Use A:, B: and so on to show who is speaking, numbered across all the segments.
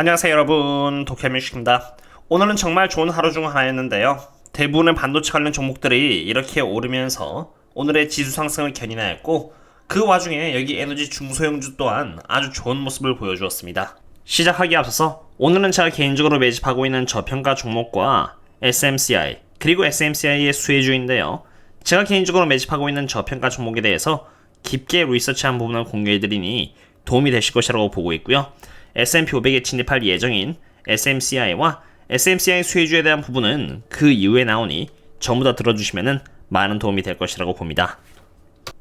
A: 안녕하세요 여러분. 도쿄뮤식입니다. 오늘은 정말 좋은 하루 중 하나였는데요. 대부분의 반도체 관련 종목들이 이렇게 오르면서 오늘의 지수 상승을 견인하였고 그 와중에 여기 에너지 중소형주 또한 아주 좋은 모습을 보여주었습니다. 시작하기 앞서서 오늘은 제가 개인적으로 매집하고 있는 저평가 종목과 SMCI 그리고 SMCI의 수혜주인데요. 제가 개인적으로 매집하고 있는 저평가 종목에 대해서 깊게 리서치한 부분을 공개해드리니 도움이 되실 것이라고 보고 있고요. S&P 500에 진입할 예정인 SMCI와 SMCI 수혜주에 대한 부분은 그 이후에 나오니 전부 다 들어주시면 많은 도움이 될 것이라고 봅니다.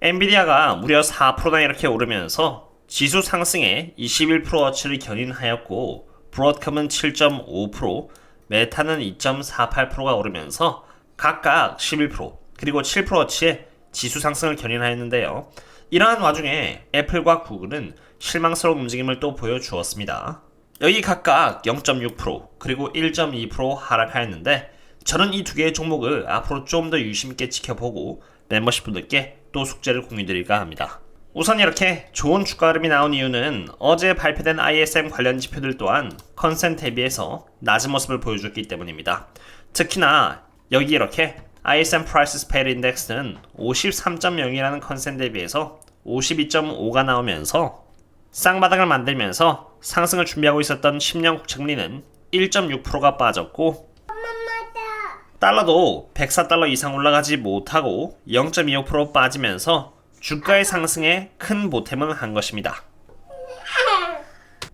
A: 엔비디아가 무려 4%나 이렇게 오르면서 지수 상승에 21%어치를 견인하였고 브로드컴은 7.5%, 메타는 2.48%가 오르면서 각각 11% 그리고 7%어치의 지수 상승을 견인하였는데요. 이러한 와중에 애플과 구글은 실망스러운 움직임을 또 보여주었습니다. 여기 각각 0.6% 그리고 1.2% 하락하였는데 저는 이 두 개의 종목을 앞으로 좀 더 유심있게 지켜보고 멤버십 분들께 또 숙제를 공유드릴까 합니다. 우선 이렇게 좋은 주가 흐름이 나온 이유는 어제 발표된 ISM 관련 지표들 또한 컨센 대비해서 낮은 모습을 보여줬기 때문입니다. 특히나 여기 이렇게 ISM Prices Paid Index는 53.0이라는 컨센 대비해서 52.5가 나오면서 쌍바닥을 만들면서 상승을 준비하고 있었던 10년 국채금리는 1.6%가 빠졌고 달러도 104달러 이상 올라가지 못하고 0.25% 빠지면서 주가의 상승에 큰 보탬을 한 것입니다.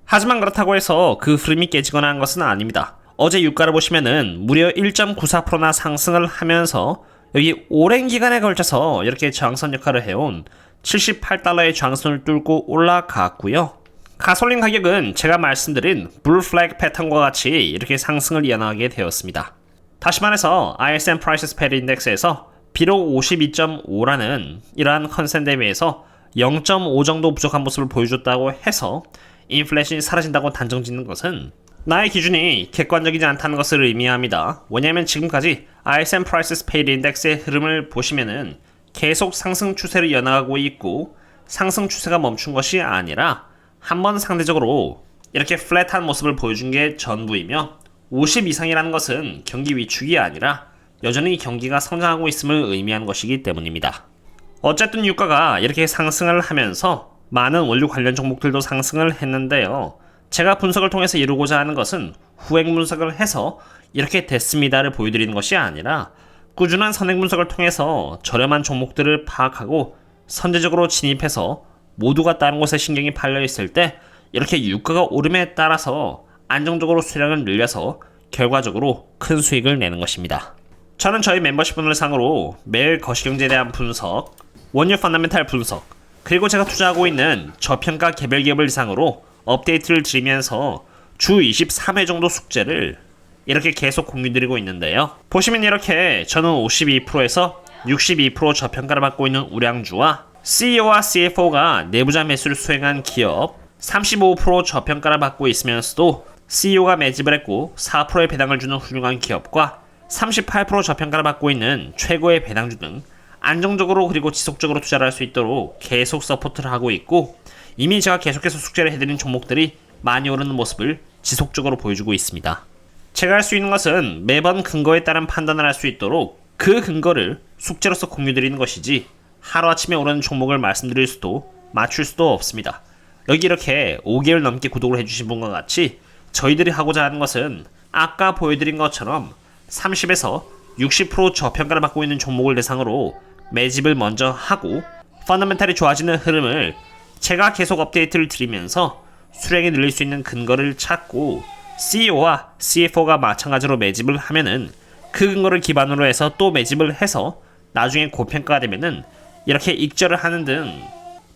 A: 하지만 그렇다고 해서 그 흐름이 깨지거나 한 것은 아닙니다. 어제 유가를 보시면은 무려 1.94%나 상승을 하면서 여기 오랜 기간에 걸쳐서 이렇게 저항선 역할을 해온 78달러의 저항선을 뚫고 올라갔고요. 가솔린 가격은 제가 말씀드린 블루 플래그 패턴과 같이 이렇게 상승을 이어나가게 되었습니다. 다시 말해서 ISM Prices Paid Index에서 비록 52.5라는 이러한 컨센 대비해서 0.5 정도 부족한 모습을 보여줬다고 해서 인플레이션이 사라진다고 단정 짓는 것은 나의 기준이 객관적이지 않다는 것을 의미합니다. 왜냐하면 지금까지 ISM Prices Paid Index의 흐름을 보시면은 계속 상승 추세를 이어나가고 있고 상승 추세가 멈춘 것이 아니라 한 번 상대적으로 이렇게 플랫한 모습을 보여준 게 전부이며 50 이상이라는 것은 경기 위축이 아니라 여전히 경기가 성장하고 있음을 의미하는 것이기 때문입니다. 어쨌든 유가가 이렇게 상승을 하면서 많은 원료 관련 종목들도 상승을 했는데요. 제가 분석을 통해서 이루고자 하는 것은 후행 분석을 해서 이렇게 됐습니다를 보여드리는 것이 아니라 꾸준한 선행 분석을 통해서 저렴한 종목들을 파악하고 선제적으로 진입해서 모두가 다른 곳에 신경이 팔려 있을 때 이렇게 유가가 오름에 따라서 안정적으로 수량을 늘려서 결과적으로 큰 수익을 내는 것입니다. 저는 저희 멤버십 분을 상으로 매일 거시경제에 대한 분석, 원유 펀더멘탈 분석, 그리고 제가 투자하고 있는 저평가 개별 기업을 상으로 업데이트를 드리면서 주 23회 정도 숙제를 이렇게 계속 공유드리고 있는데요. 보시면 이렇게 저는 52%에서 62% 저평가를 받고 있는 우량주와 CEO와 CFO가 내부자 매수를 수행한 기업 35% 저평가를 받고 있으면서도 CEO가 매집을 했고 4%의 배당을 주는 훌륭한 기업과 38% 저평가를 받고 있는 최고의 배당주 등 안정적으로 그리고 지속적으로 투자를 할 수 있도록 계속 서포트를 하고 있고 이미 제가 계속해서 숙제를 해드린 종목들이 많이 오르는 모습을 지속적으로 보여주고 있습니다. 제가 할 수 있는 것은 매번 근거에 따른 판단을 할 수 있도록 그 근거를 숙제로서 공유드리는 것이지 하루아침에 오르는 종목을 말씀드릴 수도 맞출 수도 없습니다. 여기 이렇게 5개월 넘게 구독을 해주신 분과 같이 저희들이 하고자 하는 것은 아까 보여드린 것처럼 30에서 60% 저평가를 받고 있는 종목을 대상으로 매집을 먼저 하고 펀더멘탈이 좋아지는 흐름을 제가 계속 업데이트를 드리면서 수량이 늘릴 수 있는 근거를 찾고 CEO와 CFO가 마찬가지로 매집을 하면은 그 근거를 기반으로 해서 또 매집을 해서 나중에 고평가가 되면은 이렇게 익절을 하는 등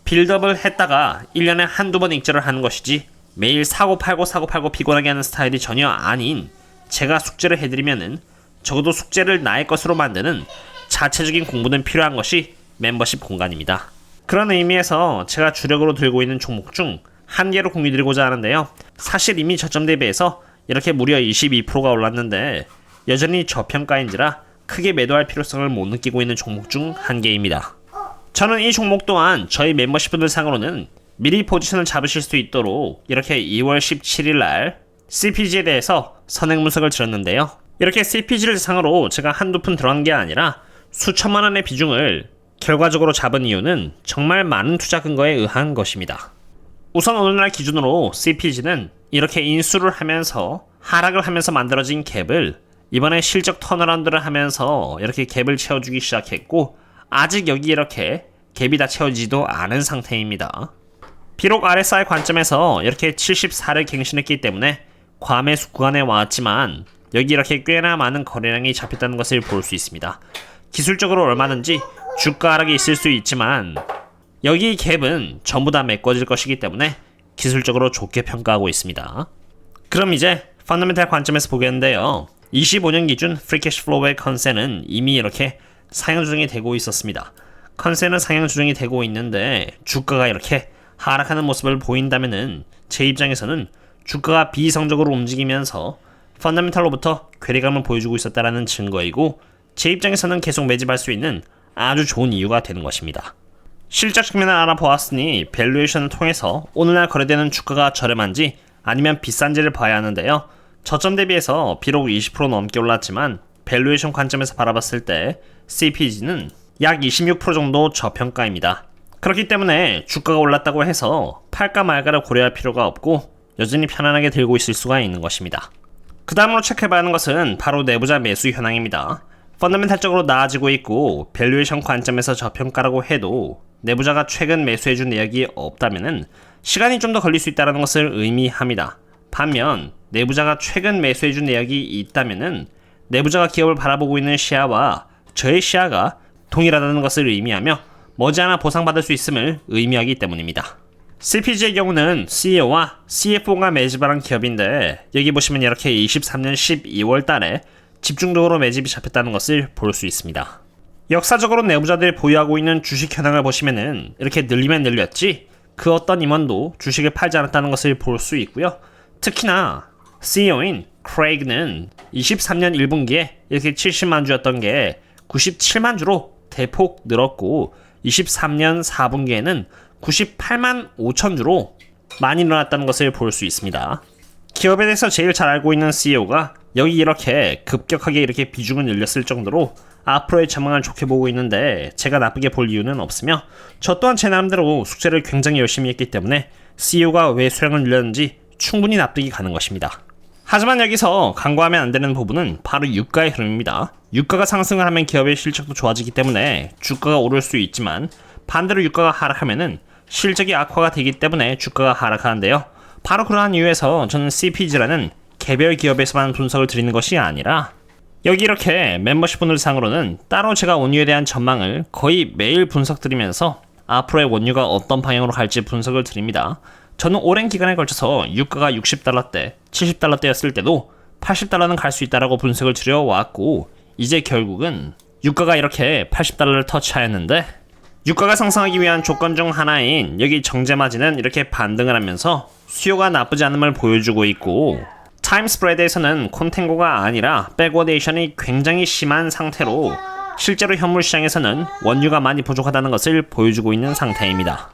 A: 빌드업을 했다가 1년에 한두 번 익절을 하는 것이지 매일 사고 팔고 사고 팔고 피곤하게 하는 스타일이 전혀 아닌 제가 숙제를 해드리면은 적어도 숙제를 나의 것으로 만드는 자체적인 공부는 필요한 것이 멤버십 공간입니다. 그런 의미에서 제가 주력으로 들고 있는 종목 중 한 개로 공유드리고자 하는데요. 사실 이미 저점 대비해서 이렇게 무려 22%가 올랐는데 여전히 저평가인지라 크게 매도할 필요성을 못 느끼고 있는 종목 중 한 개입니다. 저는 이 종목 또한 저희 멤버십 분들 상으로는 미리 포지션을 잡으실 수 있도록 이렇게 2월 17일 날 CPG에 대해서 선행 분석을 드렸는데요. 이렇게 CPG를 대상으로 제가 한두 푼 들어간 게 아니라 수천만 원의 비중을 결과적으로 잡은 이유는 정말 많은 투자 근거에 의한 것입니다. 우선 오늘날 기준으로 CPG는 이렇게 인수를 하면서 하락을 하면서 만들어진 갭을 이번에 실적 턴어라운드를 하면서 이렇게 갭을 채워주기 시작했고 아직 여기 이렇게 갭이 다 채워지지도 않은 상태입니다. 비록 RSI 관점에서 이렇게 74를 갱신했기 때문에 과매수 구간에 왔지만 여기 이렇게 꽤나 많은 거래량이 잡혔다는 것을 볼 수 있습니다. 기술적으로 얼마든지 주가 하락이 있을 수 있지만 여기 갭은 전부 다 메꿔질 것이기 때문에 기술적으로 좋게 평가하고 있습니다. 그럼 이제 펀더멘탈 관점에서 보겠는데요. 25년 기준 프리캐시 플로우의 컨센은 이미 이렇게 상향 조정이 되고 있었습니다. 컨센은 상향 조정이 되고 있는데 주가가 이렇게 하락하는 모습을 보인다면은 제 입장에서는 주가가 비이성적으로 움직이면서 펀더멘탈로부터 괴리감을 보여주고 있었다라는 증거이고 제 입장에서는 계속 매집할 수 있는 아주 좋은 이유가 되는 것입니다. 실적 측면을 알아보았으니 밸류에이션을 통해서 오늘날 거래되는 주가가 저렴한지 아니면 비싼지를 봐야 하는데요. 저점 대비해서 비록 20% 넘게 올랐지만 밸류에이션 관점에서 바라봤을 때 CPG는 약 26% 정도 저평가입니다. 그렇기 때문에 주가가 올랐다고 해서 팔까 말까를 고려할 필요가 없고 여전히 편안하게 들고 있을 수가 있는 것입니다. 그 다음으로 체크해봐야 하는 것은 바로 내부자 매수 현황입니다. 펀더멘탈적으로 나아지고 있고 밸류에이션 관점에서 저평가라고 해도 내부자가 최근 매수해준 내역이 없다면 시간이 좀 더 걸릴 수 있다는 것을 의미합니다. 반면 내부자가 최근 매수해준 내역이 있다면 내부자가 기업을 바라보고 있는 시야와 저의 시야가 동일하다는 것을 의미하며 머지않아 보상받을 수 있음을 의미하기 때문입니다. CPG의 경우는 CEO와 CFO가 매집을 한 기업인데 여기 보시면 이렇게 23년 12월 달에 집중적으로 매집이 잡혔다는 것을 볼 수 있습니다. 역사적으로 내부자들이 보유하고 있는 주식 현황을 보시면은 이렇게 늘리면 늘렸지 그 어떤 임원도 주식을 팔지 않았다는 것을 볼 수 있고요. 특히나 CEO인 크레이그는 23년 1분기에 이렇게 70만 주였던 게 97만 주로 대폭 늘었고 23년 4분기에는 98만 5천 주로 많이 늘어났다는 것을 볼 수 있습니다. 기업에 대해서 제일 잘 알고 있는 CEO가 여기 이렇게 급격하게 이렇게 비중을 늘렸을 정도로 앞으로의 전망을 좋게 보고 있는데 제가 나쁘게 볼 이유는 없으며 저 또한 제 나름대로 숙제를 굉장히 열심히 했기 때문에 CEO가 왜 수량을 늘렸는지 충분히 납득이 가는 것입니다. 하지만 여기서 간과하면 안 되는 부분은 바로 유가의 흐름입니다. 유가가 상승을 하면 기업의 실적도 좋아지기 때문에 주가가 오를 수 있지만 반대로 유가가 하락하면은 실적이 악화가 되기 때문에 주가가 하락하는데요. 바로 그러한 이유에서 저는 CPG라는 개별 기업에서만 분석을 드리는 것이 아니라 여기 이렇게 멤버십 분들 상으로는 따로 제가 원유에 대한 전망을 거의 매일 분석 드리면서 앞으로의 원유가 어떤 방향으로 갈지 분석을 드립니다. 저는 오랜 기간에 걸쳐서 유가가 60달러대, 70달러대였을 때도 80달러는 갈 수 있다라고 분석을 드려왔고 이제 결국은 유가가 이렇게 80달러를 터치하였는데 유가가 상승하기 위한 조건 중 하나인 여기 정제 마진은 이렇게 반등을 하면서 수요가 나쁘지 않음을 보여주고 있고 타임 스프레드에서는 콘텐고가 아니라 백워데이션이 굉장히 심한 상태로 실제로 현물 시장에서는 원유가 많이 부족하다는 것을 보여주고 있는 상태입니다.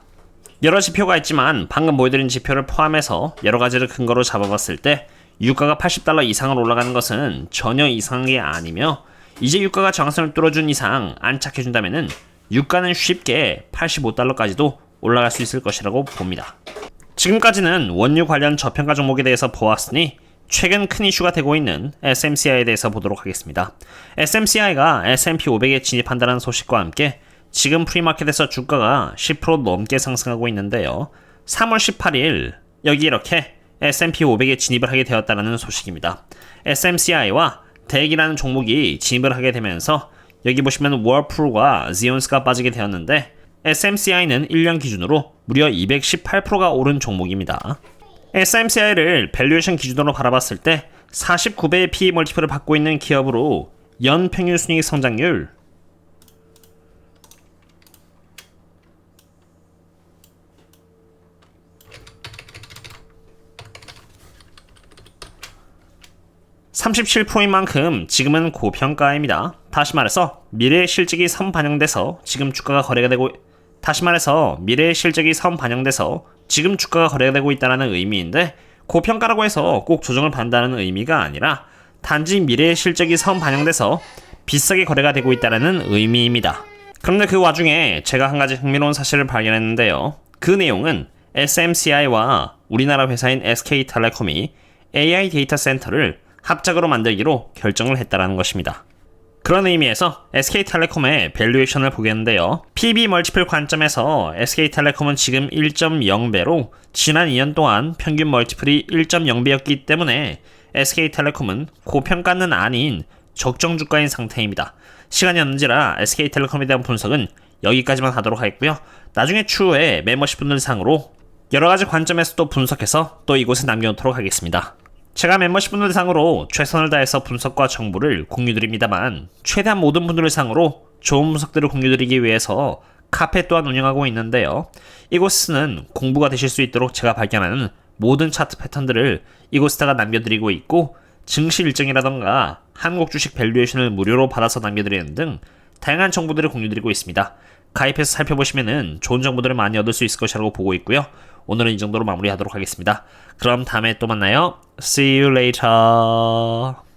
A: 여러 지표가 있지만 방금 보여드린 지표를 포함해서 여러 가지를 근거로 잡아봤을 때 유가가 80달러 이상을 올라가는 것은 전혀 이상한 게 아니며 이제 유가가 정상을 뚫어준 이상 안착해준다면은 유가는 쉽게 85달러까지도 올라갈 수 있을 것이라고 봅니다. 지금까지는 원유 관련 저평가 종목에 대해서 보았으니 최근 큰 이슈가 되고 있는 SMCI에 대해서 보도록 하겠습니다. SMCI가 S&P 500에 진입한다는 소식과 함께 지금 프리마켓에서 주가가 10% 넘게 상승하고 있는데요. 3월 18일 여기 이렇게 S&P 500에 진입을 하게 되었다는 소식입니다. SMCI와 대기라는 종목이 진입을 하게 되면서 여기 보시면 월풀과 지온스가 빠지게 되었는데 SMCI는 1년 기준으로 무려 218%가 오른 종목입니다. SMCI를 밸류에이션 기준으로 바라봤을 때 49배의 PE 멀티플을 받고 있는 기업으로 연 평균 순이익 성장률 (37%인 만큼) 지금은 고평가입니다. 다시 말해서 미래의 실적이 선반영돼서 지금 주가가 거래가 되고 다시 말해서 미래의 실적이 선반영돼서 지금 주가가 거래되고 있다는 의미인데 고평가라고 해서 꼭 조정을 받는다는 의미가 아니라 단지 미래의 실적이 선 반영돼서 비싸게 거래가 되고 있다는 의미입니다. 그런데 그 와중에 제가 한 가지 흥미로운 사실을 발견했는데요. 그 내용은 SMCI와 우리나라 회사인 SK텔레콤이 AI 데이터 센터를 합작으로 만들기로 결정을 했다는 것입니다. 그런 의미에서 SK텔레콤의 밸류에이션을 보겠는데요. PB 멀티플 관점에서 SK텔레콤은 지금 1.0배로 지난 2년 동안 평균 멀티플이 1.0배였기 때문에 SK텔레콤은 고평가는 아닌 적정 주가인 상태입니다. 시간이 없는지라 SK텔레콤에 대한 분석은 여기까지만 하도록 하겠고요. 나중에 추후에 멤버십 분들 상으로 여러 가지 관점에서 또 분석해서 또 이곳에 남겨놓도록 하겠습니다. 제가 멤버십 분들 상으로 최선을 다해서 분석과 정보를 공유드립니다만 최대한 모든 분들을 상으로 좋은 분석들을 공유드리기 위해서 카페 또한 운영하고 있는데요. 이곳에서는 공부가 되실 수 있도록 제가 발견하는 모든 차트 패턴들을 이곳에다가 남겨드리고 있고 증시 일정이라던가 한국 주식 밸류에이션을 무료로 받아서 남겨드리는 등 다양한 정보들을 공유드리고 있습니다. 가입해서 살펴보시면 좋은 정보들을 많이 얻을 수 있을 것이라고 보고 있고요. 오늘은 이 정도로 마무리하도록 하겠습니다. 그럼 다음에 또 만나요. See you later.